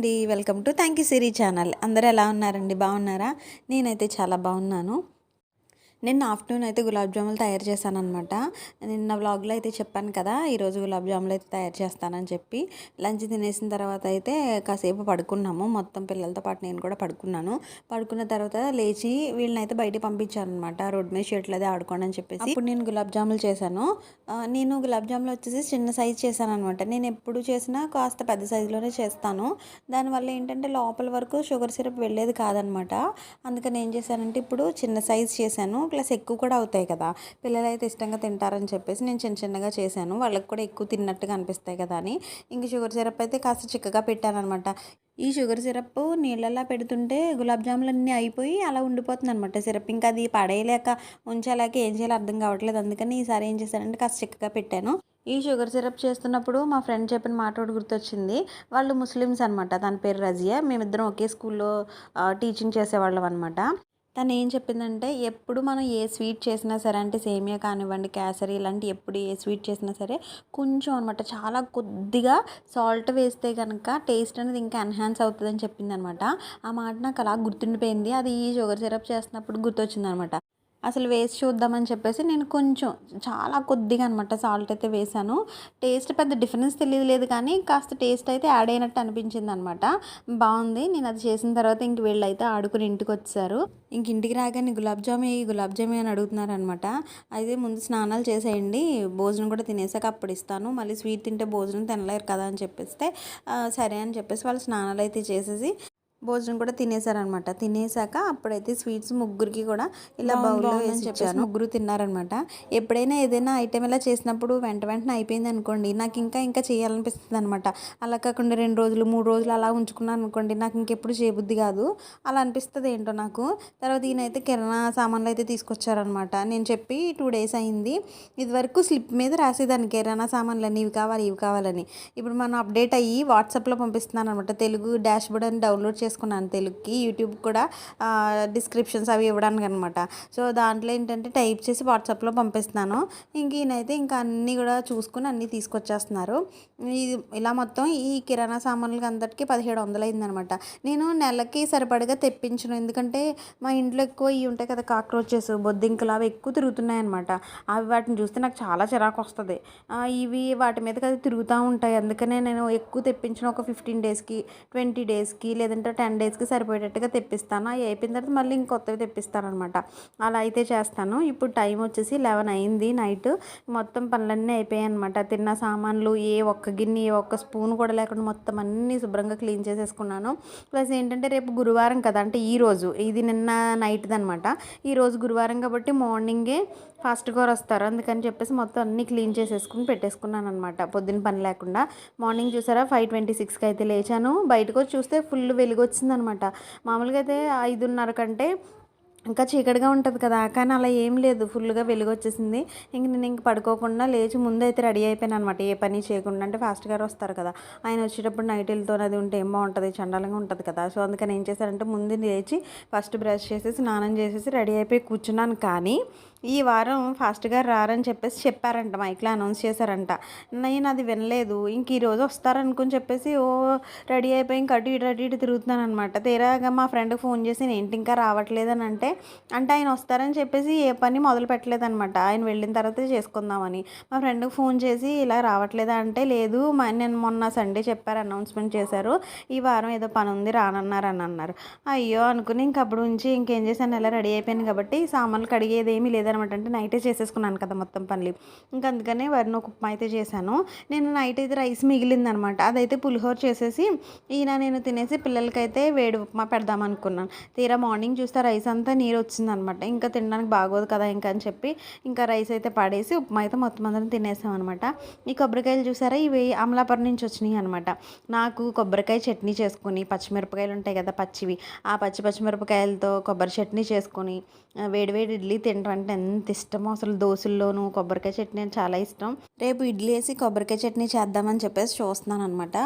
అండి. Welcome to thank you Siri channel. అందరూ ఎలా ఉన్నారండి? బాగున్నారా? నేనైతే చాలా బాగున్నాను. నిన్న ఆఫ్టర్నూన్ అయితే గులాబ్ జాములు తయారు చేశాను అనమాట నిన్న వ్లాగ్లో అయితే చెప్పాను కదా ఈరోజు గులాబ్ జాములు అయితే తయారు చేస్తానని చెప్పి. లంచ్ తినేసిన తర్వాత అయితే కాసేపు పడుకున్నాము. మొత్తం పిల్లలతో పాటు నేను కూడా పడుకున్నాను. పడుకున్న తర్వాత లేచి వీళ్ళని అయితే బయటికి పంపించాను అనమాట రోడ్ మీద షర్ట్లు అది ఆడుకోండి అని చెప్పేసి. ఇప్పుడు నేను గులాబ్ జాములు చేశాను. నేను గులాబ్ జాములు వచ్చేసి చిన్న సైజ్ చేశాను అనమాట నేను ఎప్పుడు చేసినా కాస్త పెద్ద సైజులోనే చేస్తాను. దానివల్ల ఏంటంటే లోపల వరకు షుగర్ సిరప్ వెళ్ళేది కాదనమాట అందుకని ఏం చేశానంటే ఇప్పుడు చిన్న సైజ్ చేశాను. ప్లస్ ఎక్కువ కూడా అవుతాయి కదా. పిల్లలు అయితే ఇష్టంగా తింటారని చెప్పేసి నేను చిన్న చిన్నగా చేశాను. వాళ్ళకి కూడా ఎక్కువ తిన్నట్టుగా అనిపిస్తాయి కదా అని. ఇంక షుగర్ సిరప్ అయితే కాస్త చిక్కగా పెట్టాను అనమాట ఈ షుగర్ సిరప్ నీళ్ళలా పెడుతుంటే గులాబ్ జాములు అన్నీ అయిపోయి అలా ఉండిపోతుంది అనమాట సిరప్. ఇంకా అది పడేయలేక ఉంచలేక ఏం చేయాలో అర్థం కావట్లేదు. అందుకని ఈసారి ఏం చేశానంటే కాస్త చిక్కగా పెట్టాను. ఈ షుగర్ సిరప్ చేస్తున్నప్పుడు మా ఫ్రెండ్ చెప్పిన మాట ఒకటి గుర్తొచ్చింది. వాళ్ళు ముస్లిమ్స్ అనమాట తన పేరు రజియా. మేమిద్దరం ఒకే స్కూల్లో టీచింగ్ చేసేవాళ్ళం అనమాట తను ఏం చెప్పిందంటే ఎప్పుడు మనం ఏ స్వీట్ చేసినా సరే అంటే సేమియా కానివ్వండి కేసరి ఇలాంటి ఎప్పుడు ఏ స్వీట్ చేసినా సరే కొంచెం అనమాట చాలా కొద్దిగా సాల్ట్ వేస్తే కనుక టేస్ట్ అనేది ఇంకా ఎన్హాన్స్ అవుతుందని చెప్పింది అనమాట ఆ మాట నాకు అలా గుర్తుండిపోయింది. అది ఈ షుగర్ సిరప్ చేస్తున్నప్పుడు గుర్తొచ్చింది అనమాట అసలు వేసి చూద్దామని చెప్పేసి నేను కొంచెం చాలా కొద్దిగా అనమాట సాల్ట్ అయితే వేసాను. టేస్ట్ పెద్ద డిఫరెన్స్ తెలియలేదు కానీ కాస్త టేస్ట్ అయితే యాడ్ అయినట్టు అనిపించింది అనమాట బాగుంది. నేను అది చేసిన తర్వాత ఇంక వీళ్ళు అయితే ఆడుకుని ఇంటికి వచ్చారు. ఇంక ఇంటికి రాగానే గులాబ్ జామ్ ఏ గులాబ్ జామ్ అని అడుగుతున్నారు అనమాట అయితే ముందు స్నానాలు చేసేయండి. భోజనం కూడా తినేసాక అప్పుడు ఇస్తాను. మళ్ళీ స్వీట్ తింటే భోజనం తినలేరు కదా అని చెప్పేస్తే సరే అని చెప్పేసి వాళ్ళు స్నానాలు అయితే చేసేసి భోజనం కూడా తినేసారనమాట తినేసాక అప్పుడైతే స్వీట్స్ ముగ్గురికి కూడా ఇలా బౌల్లో వేసి చెప్పేసి ముగ్గురు తిన్నారనమాట. ఎప్పుడైనా ఏదైనా ఐటెం ఇలా చేసినప్పుడు వెంట వెంటనే అయిపోయింది అనుకోండి నాకు ఇంకా ఇంకా చేయాలనిపిస్తుంది అనమాట. అలా కాకుండా రెండు రోజులు మూడు రోజులు అలా ఉంచుకున్నాను అనుకోండి నాకు ఇంకెప్పుడు చేయబుద్ధి కాదు. అలా అనిపిస్తుంది ఏంటో నాకు. తర్వాత ఈయనైతే కిరాణా సామాన్లు అయితే తీసుకొచ్చారనమాట. నేను చెప్పి టూ డేస్ అయింది. ఇదివరకు స్లిప్ మీద రాసేదాన్ని కిరాణా సామాన్లు అన్ని ఇవి కావాలి ఇవి కావాలని. ఇప్పుడు మనం అప్డేట్ అయ్యి వాట్సాప్లో పంపిస్తున్నాను అనమాట తెలుగు డాష్ బోర్డ్ అని డౌన్లోడ్ చేసుకున్నాను తెలుగుకి యూట్యూబ్ కూడా డిస్క్రిప్షన్స్ అవి ఇవ్వడానికి అనమాట సో దాంట్లో ఏంటంటే టైప్ చేసి వాట్సాప్లో పంపిస్తున్నాను. ఇంక ఈయనైతే ఇంకా అన్నీ కూడా చూసుకుని అన్నీ తీసుకొచ్చేస్తున్నారు. ఇది ఇలా మొత్తం ఈ కిరాణా సామాన్లకి అందరికీ పదిహేడు వందలు అయిందనమాట నేను నెలకి సరిపడగా తెప్పించను. ఎందుకంటే మా ఇంట్లో ఎక్కువ ఇవి ఉంటాయి కదా కాక్రోచెస్ బొద్దింకలు అవి ఎక్కువ తిరుగుతున్నాయి అనమాట అవి వాటిని చూస్తే నాకు చాలా చిరాకు వస్తుంది. ఇవి వాటి మీద కదా తిరుగుతూ ఉంటాయి. అందుకనే నేను ఎక్కువ తెప్పించిన ఒక ఫిఫ్టీన్ డేస్కి ట్వంటీ డేస్కి లేదంటే టెన్ డేస్కి సరిపోయేటట్టుగా తెప్పిస్తాను. అవి అయిపోయిన తర్వాత మళ్ళీ ఇంకొత్తవి తెప్పిస్తాను అనమాట అలా అయితే చేస్తాను. ఇప్పుడు టైం వచ్చేసి లెవెన్ అయింది నైట్. మొత్తం పనులన్నీ అయిపోయాయి అనమాట తిన్న సామాన్లు ఏ ఒక్క గిన్నె ఏ ఒక్క స్పూన్ కూడా లేకుండా మొత్తం అన్నీ శుభ్రంగా క్లీన్ చేసేసుకున్నాను. ప్లస్ ఏంటంటే రేపు గురువారం కదా అంటే ఈరోజు ఇది నిన్న నైట్ది అనమాట ఈరోజు గురువారం కాబట్టి మార్నింగే ఫాస్ట్గా వస్తారు. అందుకని చెప్పేసి మొత్తం అన్నీ క్లీన్ చేసేసుకుని పెట్టేసుకున్నాను అనమాట పొద్దున్న పని లేకుండా. మార్నింగ్ చూసారా? ఫైవ్ ట్వంటీ సిక్స్కి అయితే లేచాను. బయటకు వచ్చి చూస్తే ఫుల్ వెలుగు వచ్చిందనమాట మామూలుగా అయితే ఐదున్నర కంటే ఇంకా చీకటిగా ఉంటుంది కదా. కానీ అలా ఏం లేదు. ఫుల్గా వెలుగు వచ్చేసింది ఇంక నేను ఇంక పడుకోకుండా లేచి ముందు అయితే రెడీ అయిపోయాను అనమాట ఏ పని చేయకుండా. అంటే ఫాస్ట్ గారు వస్తారు కదా. ఆయన వచ్చేటప్పుడు నైటీలతో అది ఉంటే ఏం బాగుంటుంది? చండాలంగా ఉంటుంది కదా. సో అందుకని ఏం చేశారంటే ముందు లేచి ఫస్ట్ బ్రష్ చేసేసి స్నానం చేసేసి రెడీ అయిపోయి కూర్చున్నాను. కానీ ఈ వారం ఫాస్ట్గా రారని చెప్పేసి చెప్పారంట మైక్లో అనౌన్స్ చేశారంట. నేను అది వినలేదు. ఇంక ఈరోజు వస్తారనుకుని చెప్పేసి ఓ రెడీ అయిపోయి ఇంక అటు ఇటు అటు ఇటు తిరుగుతున్నాను అనమాట తీరాగా మా ఫ్రెండ్కి ఫోన్ చేసి ఏంటి ఇంకా రావట్లేదని అంటే అంటే ఆయన వస్తారని చెప్పేసి ఏ పని మొదలు పెట్టలేదనమాట ఆయన వెళ్ళిన తర్వాత చేసుకుందామని. మా ఫ్రెండ్కి ఫోన్ చేసి ఇలా రావట్లేదా? అంటే లేదు. మా నేను మొన్న సండే చెప్పారు అనౌన్స్మెంట్ చేశారు. ఈ వారం ఏదో పని ఉంది రానన్నారు అని అన్నారు. అయ్యో అనుకుని ఇంకప్పుడు అప్పుడు నుంచి ఇంకేం చేశాను ఇలా రెడీ అయిపోయాను కాబట్టి సామాన్లు కడిగేది ఏమీ లేదనమాట. అంటే నైటే చేసేసుకున్నాను కదా మొత్తం పనులు. ఇంకా అందుకనే వరిన ఒక ఉప్మా అయితే చేశాను. నేను నైట్ అయితే రైస్ మిగిలిందనమాట. అదైతే పులిహోర చేసేసి ఈయన నేను తినేసి పిల్లలకైతే వేడి ఉప్మా పెడదాం అనుకున్నాను. తీరా మార్నింగ్ చూస్తే రైస్ అంతా నీరు వచ్చిందనమాట. ఇంకా తినడానికి బాగోదు కదా ఇంకా అని చెప్పి ఇంకా రైస్ అయితే పడేసి ఉప్మా అయితే మొత్తం అందరం తినేసాం అనమాట ఈ కొబ్బరికాయలు చూసారా? ఇవి అమలాపురం నుంచి వచ్చినాయి అనమాట. నాకు కొబ్బరికాయ చట్నీ చేసుకుని పచ్చిమిరపకాయలు ఉంటాయి కదా పచ్చివి. ఆ పచ్చి పచ్చిమిరపకాయలతో కొబ్బరి చట్నీ చేసుకొని వేడివేడి ఇడ్లీ తినటం అంటే ఎంత ఇష్టమో అసలు దోశల్లోనూ కొబ్బరికాయ చట్నీ చాలా ఇష్టం. రేపు ఇడ్లీ వేసి కొబ్బరికాయ చట్నీ చేద్దామని చెప్పేసి చూస్తున్నాను అనమాట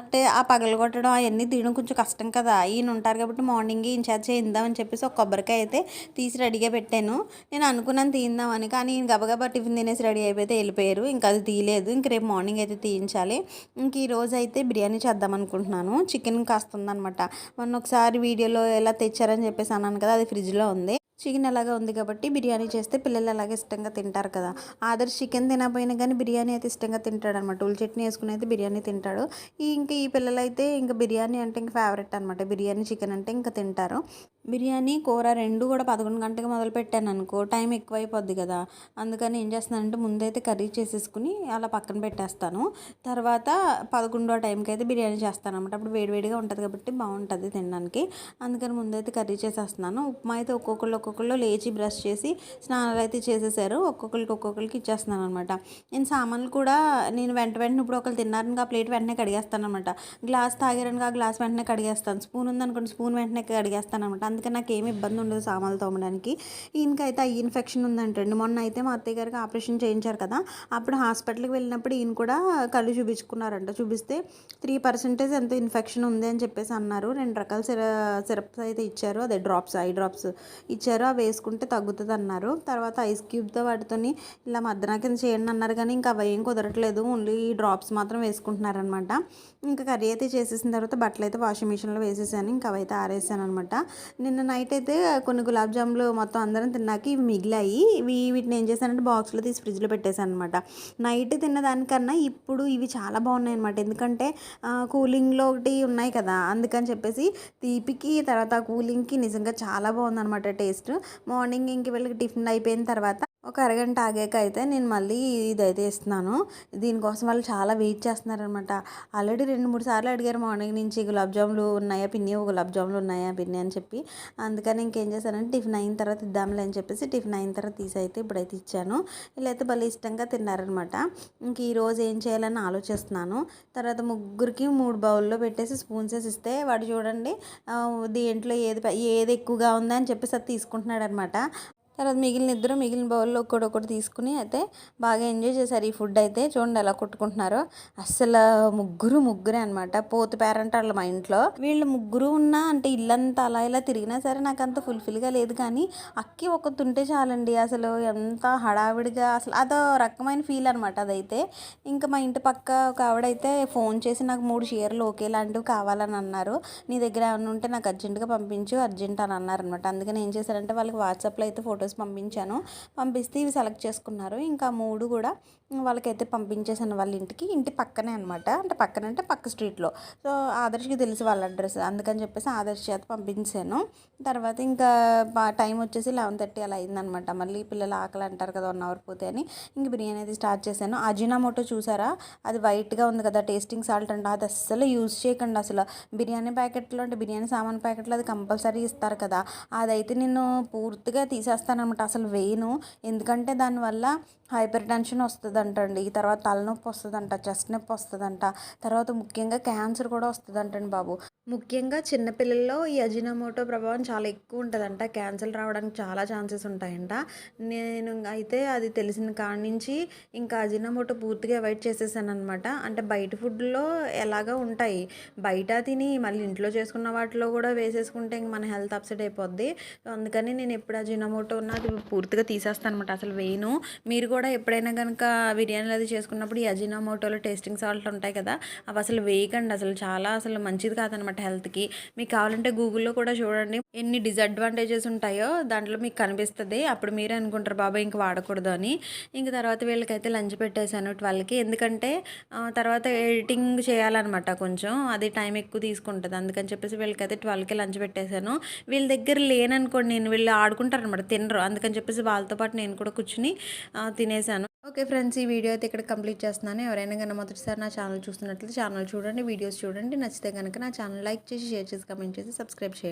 అంటే ఆ పగలగొట్టడం అవన్నీ తీయడం కొంచెం కష్టం కదా. ఈయన ఉంటారు కాబట్టి మార్నింగ్ ఈయన చేత చేయిందామని చెప్పేసి ఒక కొబ్బరికాయ అయితే తీసి రెడీగా పెట్టాను. నేను అనుకున్నాను తీయిందామని కానీ ఈయన గబగబా టిఫిన్ తినేసి రెడీ అయిపోతే వెళ్ళిపోయారు. ఇంకా అది తీయలేదు. ఇంక రేపు మార్నింగ్ అయితే తీయించాలి. ఇంక ఈ రోజు అయితే బిర్యానీ చేద్దాం అనుకుంటున్నాను. చికెన్ కాస్తుందనమాట మొన్న ఒకసారి వీడియోలో ఎలా తెచ్చారని చెప్పేసి అన్నాను కదా అది ఫ్రిడ్జ్లో ఉంది. చికెన్ అలాగే ఉంది కాబట్టి బిర్యానీ చేస్తే పిల్లలు అలాగే ఇష్టంగా తింటారు కదా. ఆదర్శ్ చికెన్ తినకపోయినా కానీ బిర్యానీ అయితే ఇష్టంగా తింటాడు అనమాట ఉల్లి చట్నీ వేసుకుని అయితే బిర్యానీ తింటాడు. ఇంకా ఈ పిల్లలు అయితే ఇంకా బిర్యానీ అంటే ఇంకా ఫేవరెట్ అనమాట. బిర్యానీ చికెన్ అంటే ఇంకా తింటారు. బిర్యానీ కూర రెండు కూడా పదకొండు గంటలకు మొదలు పెట్టాను అనుకో టైం ఎక్కువైపోద్ది కదా. అందుకని ఏం చేస్తానంటే ముందైతే కర్రీ చేసేసుకుని అలా పక్కన పెట్టేస్తాను. తర్వాత పదకొండో టైంకి అయితే బిర్యానీ చేస్తాను అనమాట అప్పుడు వేడివేడిగా ఉంటుంది కాబట్టి బాగుంటుంది తినడానికి. అందుకని ముందైతే కర్రీ చేసేస్తున్నాను. ఉప్మా అయితే ఒక్కొక్కళ్ళు ఒక్కొక్కళ్ళు లేచి బ్రష్ చేసి స్నానాలు అయితే చేసేసారు. ఒక్కొక్కరికి ఒక్కొక్కరికి ఇచ్చేస్తున్నాను అనమాట నేను సామాన్లు కూడా నేను వెంట వెంటనే ఇప్పుడు ఒకళ్ళు తిన్నారని ఆ ప్లేట్ వెంటనే కడిగేస్తాను అనమాట గ్లాస్ తాగారని ఆ గ్లాస్ వెంటనే కడిగేస్తాను. స్పూన్ ఉందనుకోండి స్పూన్ వెంటనే కడిగేస్తాను అనమాట అందుకని నాకు ఏమి ఇబ్బంది ఉండదు సామాన్లు తోమడానికి. ఈయనకైతే ఈ ఇన్ఫెక్షన్ ఉందంటండి. మొన్న అయితే మా అత్తయ్య గారికి ఆపరేషన్ చేయించారు కదా అప్పుడు హాస్పిటల్కి వెళ్ళినప్పుడు ఈయన కూడా కళ్ళు చూపించుకున్నారంట. చూపిస్తే త్రీ పర్సెంటేజ్ ఎంతో ఇన్ఫెక్షన్ ఉంది అని చెప్పేసి అన్నారు. రెండు రకాల సిర సిరప్స్ అయితే ఇచ్చారు. అదే డ్రాప్స్ ఐ డ్రాప్స్ ఇచ్చారు. అవి వేసుకుంటే తగ్గుతుంది అన్నారు తర్వాత ఐస్ క్యూబ్తో వాటితోని ఇలా మద్దన కింద చేయండి అన్నారు కానీ ఇంకా అవి ఏం కుదరట్లేదు. ఓన్లీ డ్రాప్స్ మాత్రం వేసుకుంటున్నారనమాట. ఇంకా కర్రీ అయితే చేసేసిన తర్వాత బట్టలు అయితే వాషింగ్ మిషన్లో వేసేసాను. ఇంకా అవైతే ఆరేసాను అనమాట నిన్న నైట్ అయితే కొన్ని గులాబ్ జాములు మొత్తం అందరం తిన్నాక ఇవి మిగిలాయి. ఇవి వీటిని ఏం చేశానంటే బాక్స్లో తీసి ఫ్రిడ్జ్లో పెట్టేశాను అనమాట నైట్ తిన్న దానికన్నా ఇప్పుడు ఇవి చాలా బాగున్నాయి అనమాట ఎందుకంటే కూలింగ్లో ఒకటి ఉన్నాయి కదా. అందుకని చెప్పేసి తీపికి తర్వాత కూలింగ్కి నిజంగా చాలా బాగుందన్నమాట టేస్ట్. మార్నింగ్ ఇంక వీళ్ళకి టిఫిన్ అయిపోయిన తర్వాత ఒక అరగంట ఆగాక అయితే నేను మళ్ళీ ఇదైతే ఇస్తున్నాను. దీనికోసం వాళ్ళు చాలా వెయిట్ చేస్తున్నారనమాట ఆల్రెడీ రెండు మూడు సార్లు అడిగారు మార్నింగ్ నుంచి గులాబ్ జాములు ఉన్నాయా పిన్ని? గులాబ్ జాములు ఉన్నాయా పిన్ని? అని చెప్పి. అందుకని ఇంకేం చేశానంటే టిఫిన్ అయిన తర్వాత ఇద్దాంలే అని చెప్పేసి టిఫిన్ అయిన తర్వాత తీసి అయితే ఇప్పుడైతే ఇచ్చాను. వీళ్ళైతే భలే ఇష్టంగా తిన్నారనమాట ఇంక ఈరోజు ఏం చేయాలని ఆలోచిస్తున్నాను. తర్వాత ముగ్గురికి మూడు బౌల్లో పెట్టేసి స్పూన్స్ వేసి ఇస్తే వాడు చూడండి దీంట్లో ఏది ఏది ఎక్కువగా ఉందని చెప్పేసి అది తీసుకుంటున్నాడు అనమాట తర్వాత మిగిలిన ఇద్దరు మిగిలిన బౌల్లో ఒకటి ఒకటి తీసుకుని అయితే బాగా ఎంజాయ్ చేశారు ఈ ఫుడ్ అయితే. చూడండి ఎలా కొట్టుకుంటున్నారో. అసలు ముగ్గురు ముగ్గురే అనమాట పోతు పేరెంట్ వాళ్ళు మా ఇంట్లో. వీళ్ళు ముగ్గురు ఉన్నా అంటే ఇల్లంతా అలా ఇలా తిరిగినా సరే నాకు అంత ఫుల్ఫిల్గా లేదు కానీ అక్కి ఒక తుంటే చాలండి. అసలు ఎంత హడావిడిగా అసలు అదో రకమైన ఫీల్ అనమాట అదైతే. ఇంకా మా ఇంటి పక్క ఒక ఆవిడైతే ఫోన్ చేసి నాకు మూడు చీరలు ఒకేలాంటివి కావాలని అన్నారు. నీ దగ్గర ఏమైనా ఉంటే నాకు అర్జెంటుగా పంపించు అర్జెంట్ అని అన్నారు అనమాట అందుకని ఏం చేశారంటే వాళ్ళకి వాట్సాప్లో అయితే ఫొటోస్ ఫొటోస్ పంపించాను. పంపిస్తే ఇవి సెలెక్ట్ చేసుకున్నారు. ఇంకా మూడు కూడా వాళ్ళకైతే పంపించేసాను వాళ్ళ ఇంటికి. ఇంటి పక్కనే అనమాట అంటే పక్కన అంటే పక్క స్ట్రీట్లో సో ఆదర్శకి తెలుసు వాళ్ళ అడ్రస్ అందుకని చెప్పేసి ఆదర్శ చేత పంపించాను. తర్వాత ఇంకా టైం వచ్చేసి లెవెన్ థర్టీ అలా అయిందనమాట మళ్ళీ పిల్లలు ఆకలి అంటారు కదా వన్ అవర్ పోతే అని. ఇంక బిర్యానీ అయితే స్టార్ట్ చేశాను. అజినామోటో చూసారా? అది వైట్గా ఉంది కదా టేస్టింగ్ సాల్ట్ అంటే. అది అస్సలు యూజ్ చేయకండి అసలు. బిర్యానీ ప్యాకెట్లో అంటే బిర్యానీ సామాన్ ప్యాకెట్లో అది కంపల్సరీ ఇస్తారు కదా. అదైతే నేను పూర్తిగా తీసేస్తాను. అనమాట అసలు వేయను. ఎందుకంటే దానివల్ల హైపర్ టెన్షన్ వస్తుందంటండి. తర్వాత తలనొప్పి వస్తుందంట చెస్ట్ నొప్పి వస్తుందంట. తర్వాత ముఖ్యంగా క్యాన్సర్ కూడా వస్తుందంటండి బాబు. ముఖ్యంగా చిన్నపిల్లల్లో ఈ అజినోమోటో ప్రభావం చాలా ఎక్కువ ఉంటుందంట. క్యాన్సర్ రావడానికి చాలా ఛాన్సెస్ ఉంటాయంట. నేను అయితే అది తెలిసిన కాడ నుంచి ఇంకా అజినోమోటో పూర్తిగా అవాయిడ్ చేసేసాను అనమాట అంటే బయట ఫుడ్లో ఎలాగా ఉంటాయి? బయట తిని మళ్ళీ ఇంట్లో చేసుకున్న వాటిలో కూడా వేసేసుకుంటే ఇంక మన హెల్త్ అప్సెట్ అయిపోద్ది. అందుకని నేను ఎప్పుడు అజినోమోటో ఉన్నది పూర్తిగా తీసేస్తాను అనమాట అసలు వేయను మీరు కూడా ఎప్పుడైనా కనుక బిర్యానీలు అది చేసుకున్నప్పుడు ఈ అజినోమోటోలో టేస్టింగ్ సాల్ట్ ఉంటాయి కదా అవి అసలు వేయకండి. అసలు చాలా అసలు మంచిది కాదనమాట హెల్త్కి. మీకు కావాలంటే గూగుల్లో కూడా చూడండి. ఎన్ని డిసడ్వాంటేజెస్ ఉంటాయో దాంట్లో మీకు కనిపిస్తుంది. అప్పుడు మీరే అనుకుంటారు బాబా ఇంక వాడకూడదు అని. ఇంక తర్వాత వీళ్ళకైతే లంచ్ పెట్టేశాను ట్వెల్వ్కి. ఎందుకంటే తర్వాత ఎడిటింగ్ చేయాలన్నమాట కొంచెం. అది టైం ఎక్కువ తీసుకుంటుంది. అందుకని చెప్పేసి వీళ్ళకైతే ట్వెల్వ్కి లంచ్ పెట్టేశాను. వీళ్ళ దగ్గర లేననుకోండి నేను వీళ్ళు ఆడుకుంటారు అనమాట తినరు. అందుకని చెప్పేసి వాళ్ళతో పాటు నేను కూడా కూర్చుని తినేసాను ఓకే ఫ్రెండ్స్ ఈ వీడియో అయితే ఇక్కడ కంప్లీట్ చేస్తున్నాను. ఎవరైనా కనుక మొదటిసారి నా ఛానల్ చూస్తున్నట్లయితే ఛానల్ చూడండి వీడియోస్ చూడండి. నచ్చితే కనుక నా ఛానల్ లైక్ చేసి షేర్ చేసి కమెంట్ చేసి సబ్స్క్రైబ్ చేయండి.